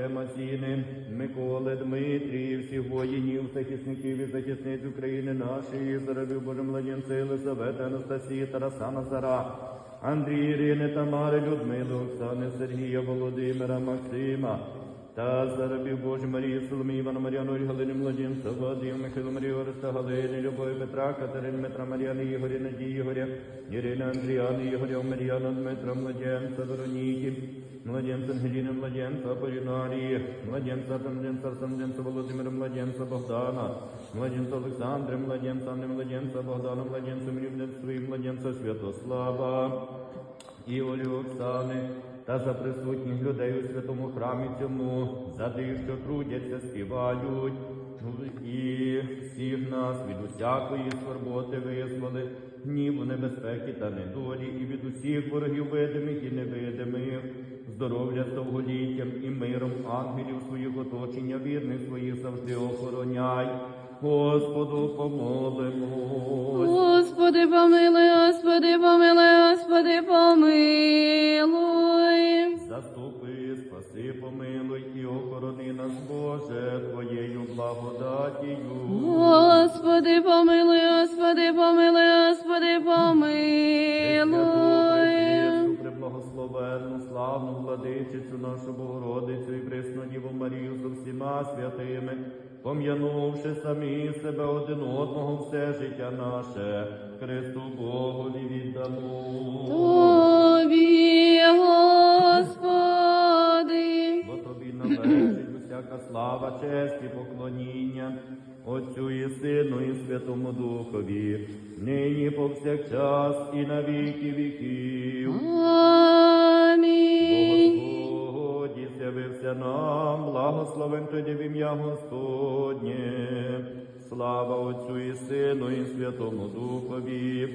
Артема Миколи, Дмитрій, всіх воїнів, захисників і захисниць України нашої, заробів Божим младенця, Єлисавета, Анастасії, Тараса Назара, Андрій Ірини, Тамари, Людмили, Оксани, Сергія, Володимира, Максима, та зарабів Божі Марії, Соломії, Івана Мар'яну, Ольги, Галини, Младенця, Владимира, Михайло, Марію, Ореста, Галини, Любові, Петра, Катерини, Дмитра, Мар'яни, Ігоря, Надії, Ігоря, Ірина, Андріани, Ігоря, Мар'яна, Дмитра, Младенця, Вероніки, Младенца Ангелины, Младенца Полинарии, Младенца Младенца Младенца Володимира, Младенца Богдана, Младенца Александра, Младенца Анны, Младенца Богдана, Младенца Мрівництва і Святослава, і Олі Оксани, та за присутніх людей у святому храмі цьому, за тих, що трудяться, співають, і всіх нас від усякої скорботи визволи, гніву, небезпеки та недолі, і від усіх ворогів видимих і невидимих, здоров'я з довголіттям і миром ангелів своїх оточення, вірних своїх завжди охороняй. Господу помолимось. Господи, помилуй, Господи, помилуй, нашу Богородицю і пресну Діву Марію з всіма святими, пом'янувши самі себе один одного все життя наше, Христу Богові віддамо. Тобі, Господи, Бо тобі належить усяка слава, честь і поклоніння, Отцю і Сину, і Святому Духові, нині повсякчас і на віки віків. З'явився нам, благословен тоді в ім'я Господнє. Слава Отцю і Сину, і Святому Духові.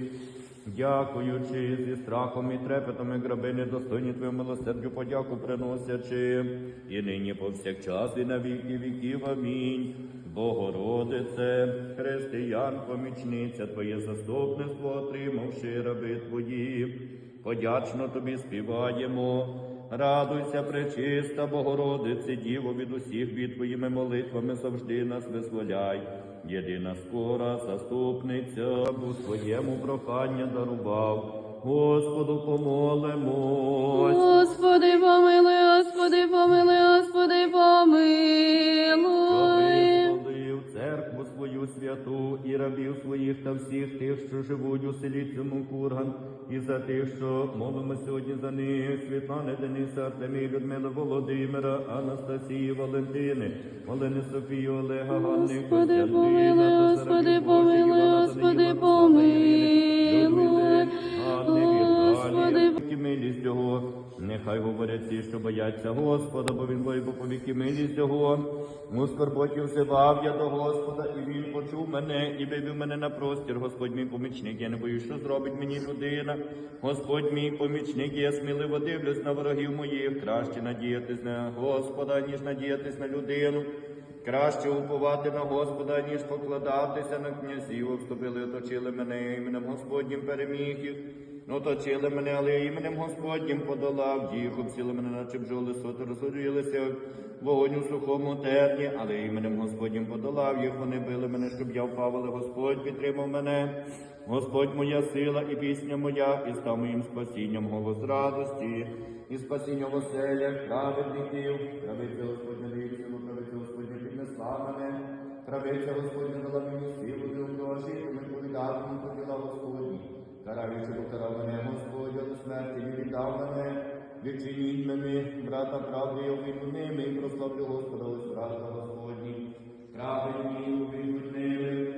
Дякуючи зі страхом і трепетом, і граби недостойні Твою милосердю, подяку приносячи, і нині повсякчас, і на віки віків. Амінь. Богородице, християн, помічниця Твоє заступництво, отримавши раби Твої. Подячно тобі співаємо. Радуйся, пречиста Богородице, Діво, від усіх бід твоїми молитвами завжди нас визволяй. Єдина скора заступниця, у своєму прохання дарував. Господу помолимось. Господи, помили, Господи, помилуй, святу і рабів своїх та всіх тих, що живуть у селі цьому курган, і за тих, що молимо сьогодні за них, Світлани, Дениса, Артемії, Людмила, Володимира, Анастасії, Валентини, Олени, Софії, Олега, Ганни, Господи, помилуй, Господи, помилуй, Господи, Данила, ті, що бояться Господа, бо він бо поповіки милість Його. У скорботі взивав я до Господа, і він почув мене, і вивів мене на простір. Господь мій помічник, я не боюсь, що зробить мені людина. Господь мій помічник, я сміливо дивлюсь на ворогів моїх. Краще надіятись на Господа, ніж надіятись на людину. Краще уповати на Господа, ніж покладатися на князів. Обступили, оточили мене іменем Господнім переміг їх. Оточили мене, але іменем Господнім подолав їх, обсіли мене, наче бджоли соти, розгорілися вогонь у сухому терні, але іменем Господнім подолав їх. Вони били мене, щоб я впав, але Господь підтримав мене. Господь моя сила і пісня моя, і став моїм спасінням голос радості, і спасіння в оселях праведників. Правиця Господня дає Правиця Господня дала мені силу, не угрожі, ми повідатиму поділа Господні. Караючи покарав мене Господь, до смерті не віддав мене, відчиніть мене, брата правди, я вийду ними, і прославлю Господа, брата Господні. Праведні увійдуть ними,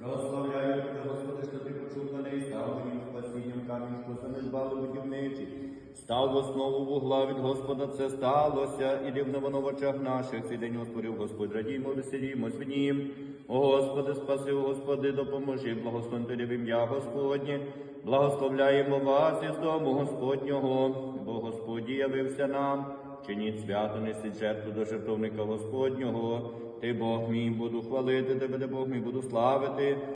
прославляю тебе, Господи, що ти почув мене і став моїм спасінням камінь, що не збали будівничі. Став в основу вугла від Господа це сталося, і дивно воно в очах наших, цей день отворив Господь, радімо, в нім. О Господи, спаси, Господи, допоможи, благословен тобі в ім'я Господнє, благословляємо вас із дому Господнього, бо Господь явився нам, чиніть свято, несіть жертву до жертовника Господнього, ти Бог мій, буду хвалити тебе, де Бог мій, буду славити.